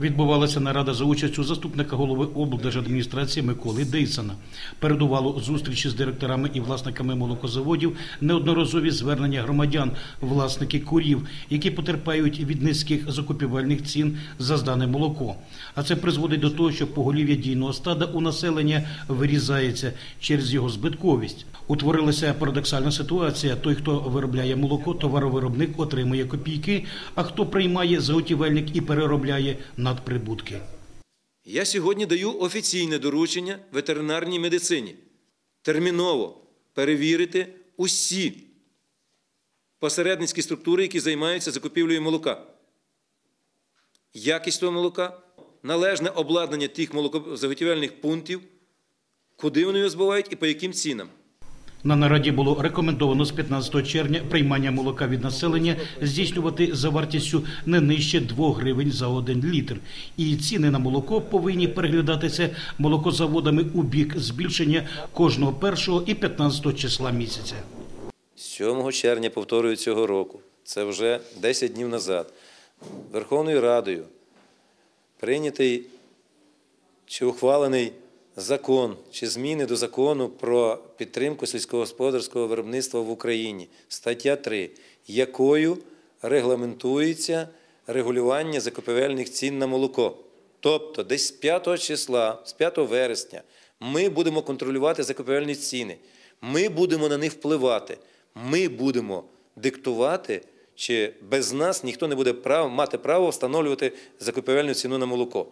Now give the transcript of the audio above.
Відбувалася нарада за участю заступника голови облдержадміністрації Миколи Дейсона. Передувало зустрічі з директорами і власниками молокозаводів, неодноразові звернення громадян, власники курів, які потерпають від низьких закупівельних цін за здане молоко. А це призводить до того, що поголів'я дійного стада у населення вирізається через його збитковість. Утворилася парадоксальна ситуація: той, хто виробляє молоко, товаровиробник отримує копійки, а хто приймає заготівельник і переробляє надприбутки. Я сьогодні даю офіційне доручення ветеринарній медицині терміново перевірити усі посередницькі структури, які займаються закупівлею молока. Якість того молока, належне обладнання тих молокозаготівельних пунктів, куди вони його збувають і по яким цінам. На нараді було рекомендовано з 15 червня приймання молока від населення здійснювати за вартістю не нижче 2 гривень за один літр. І ціни на молоко повинні переглядатися молокозаводами у бік збільшення кожного першого і 15 числа місяця. 7 червня, повторюю, цього року, це вже 10 днів назад, Верховною Радою прийнятий чи ухвалений закон чи зміни до закону про підтримку сільськогосподарського виробництва в Україні, стаття 3, якою регламентується регулювання закупівельних цін на молоко. Тобто, десь з 5 числа, з 5 вересня, ми будемо контролювати закупівельні ціни, ми будемо на них впливати, ми будемо диктувати, чи без нас ніхто не буде прав, мати право встановлювати закупівельну ціну на молоко.